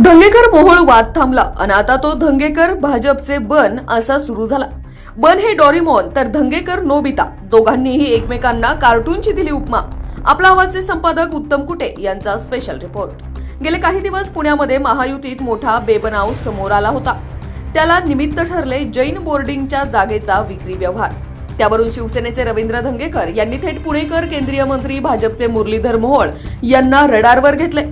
धंगेकर मोहोळ वाद थांबला आणि आता तो धंगेकर भाजपचे बन असा सुरू झाला. बन हे डॉरीमॉन तर धंगेकर नोबिता. दोघांनीही एकमेकांना कार्टूनची दिली उपमा. आपला आवाजचे संपादक उत्तम कुटे यांचा स्पेशल रिपोर्ट गेले काही दिवस पुण्यामध्ये महायुतीत मोठा बेबनाव समोर आला होता. त्याला निमित्त ठरले जैन बोर्डिंगच्या जागेचा विक्री व्यवहार. त्यावरून शिवसेनेचे रवींद्र धंगेकर यांनी थेट पुणेकर केंद्रीय मंत्री भाजपचे मुरलीधर मोहोळ यांना रडारवर घेतले.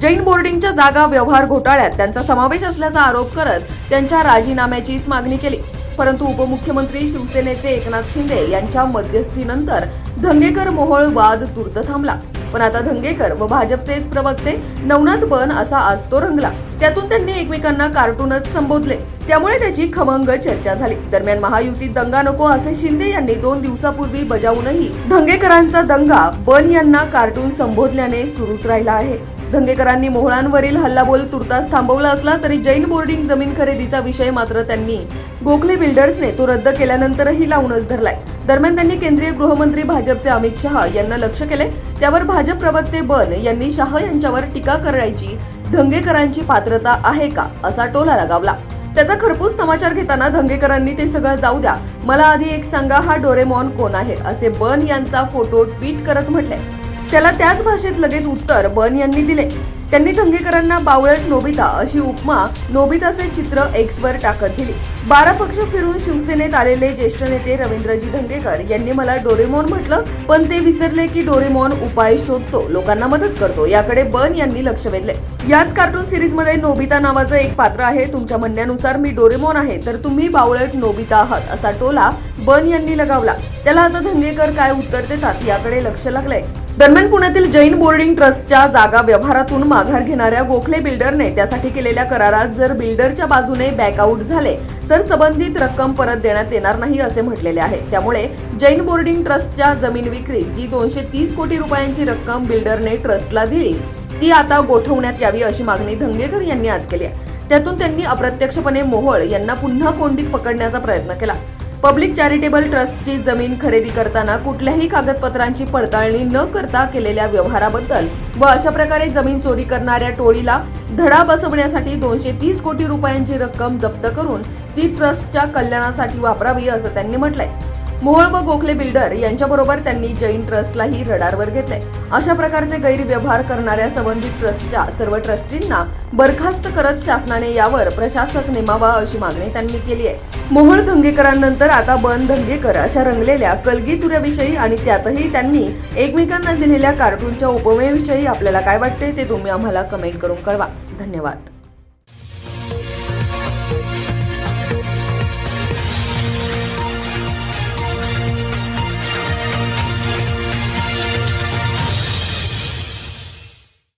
जैन बोर्डिंगच्या जागा व्यवहार घोटाळ्यात त्यांचा समावेश असल्याचा आरोप करत त्यांच्या राजीनाम्याचीच मागणी केली. परंतु उपमुख्यमंत्री शिवसेनेचे एकनाथ शिंदे यांच्या मध्यस्थीनंतर धंगेकर मोहोळ वाद तूर्त थांबला. पण आता धंगेकर व भाजपचेच प्रवक्ते नवनाथ बन असा आज तो रंगला. त्यातून त्यांनी एकमेकांना कार्टूनच संबोधले. त्यामुळे त्याची खमंग चर्चा झाली. दरम्यान महायुतीत दंगा नको असे शिंदे यांनी दोन दिवसापूर्वी बजावूनही धंगेकरांचा दंगा बन यांना कार्टून संबोधल्याने सुरूच राहिला आहे. धंगेकरांनी मोहळांवरील हल्लाबोल तुर्तास थांबवला असला तरी जैन बोर्डिंग जमीन खरेदीचा विषय मात्र त्यांनी गोखले बिल्डर्सने तो रद्द केल्यानंतरही लावूनच धरलाय. दरम्यान त्यांनी केंद्रीय गृहमंत्री भाजपचे अमित शहा यांना लक्ष केले त्यावर भाजप प्रवक्ते बन यांनी शहा यांच्यावर टीका करायची धंगेकरांची पात्रता आहे का असा टोला लगावला. त्याचा खरपूस समाचार घेताना धंगेकरांनी ते सगळं जाऊ द्या. मला आधी एक सांगा हा डोरेमॉन कोण आहे? असे बन यांचा फोटो ट्विट करत म्हटले त्याला त्याच भाषेत लगेच उत्तर बन यांनी दिले. त्यांनी धंगेकरांना बावळट नोबिता अशी उपमा नोबिताचे चित्र एक्स वर टाकत दिली. बारा पक्ष फिरून शिवसेनेत आलेले ज्येष्ठ नेते रवींद्रजी धंगेकर यांनी मला डोरेमॉन म्हटलं पण ते विसरले की डोरेमॉन उपाय शोधतो लोकांना मदत करतो याकडे बन यांनी लक्ष वेधले. याच कार्टून सिरीजमध्ये नोबिता नावाचं एक पात्र आहे तुमच्या म्हणण्यानुसार मी डोरेमॉन आहे तर तुम्ही बावळट नोबिता आहात असा टोला बन यांनी लगावला. त्याला आता धंगेकर काय उत्तर देतात याकडे लक्ष लागलंय. दरम्यान पुण्यातील जैन बोर्डिंग ट्रस्टच्या जागा व्यवहारातून माघार घेणाऱ्या गोखले बिल्डरने त्यासाठी केलेल्या करारात जर बिल्डरच्या बाजूने बॅकआउट झाले तर संबंधित रक्कम परत देण्यात येणार नाही असे म्हटलेले आहे. त्यामुळे जैन बोर्डिंग ट्रस्टच्या जमीन विक्री जी दोनशे तीस कोटी रुपयांची रक्कम बिल्डरने ट्रस्टला दिली ती आता गोठवण्यात यावी अशी मागणी धंगेकर यांनी आज केली आहे. त्यातून त्यांनी अप्रत्यक्षपणे मोहोळ यांना पुन्हा कोंडीत पकडण्याचा प्रयत्न केला. पब्लिक चॅरिटेबल ट्रस्टची जमीन खरेदी करताना कुठल्याही कागदपत्रांची पडताळणी न करता केलेल्या व्यवहाराबद्दल व अशा प्रकारे जमीन चोरी करणाऱ्या टोळीला धडा बसवण्यासाठी दोनशे तीस कोटी रुपयांची रक्कम जप्त करून ती ट्रस्टच्या कल्याणासाठी वापरावी असं त्यांनी म्हटलंय. मोहोळ व गोखले बिल्डर यांच्याबरोबर त्यांनी जैन ट्रस्टलाही रडारवर घेतले अशा प्रकारचे गैरव्यवहार करणाऱ्या संबंधित ट्रस्टच्या सर्व ट्रस्टींना बरखास्त करत शासनाने यावर प्रशासक नेमावा अशी मागणी त्यांनी केली आहे. मोहोळ धंगेकरांनंतर आता बन धंगेकर अशा रंगलेल्या कलगीतुऱ्याविषयी आणि त्यातही त्यांनी एकमेकांना दिलेल्या कार्टूनच्या उपमेविषयी आपल्याला काय वाटते ते तुम्ही आम्हाला कमेंट करून कळवा. धन्यवाद.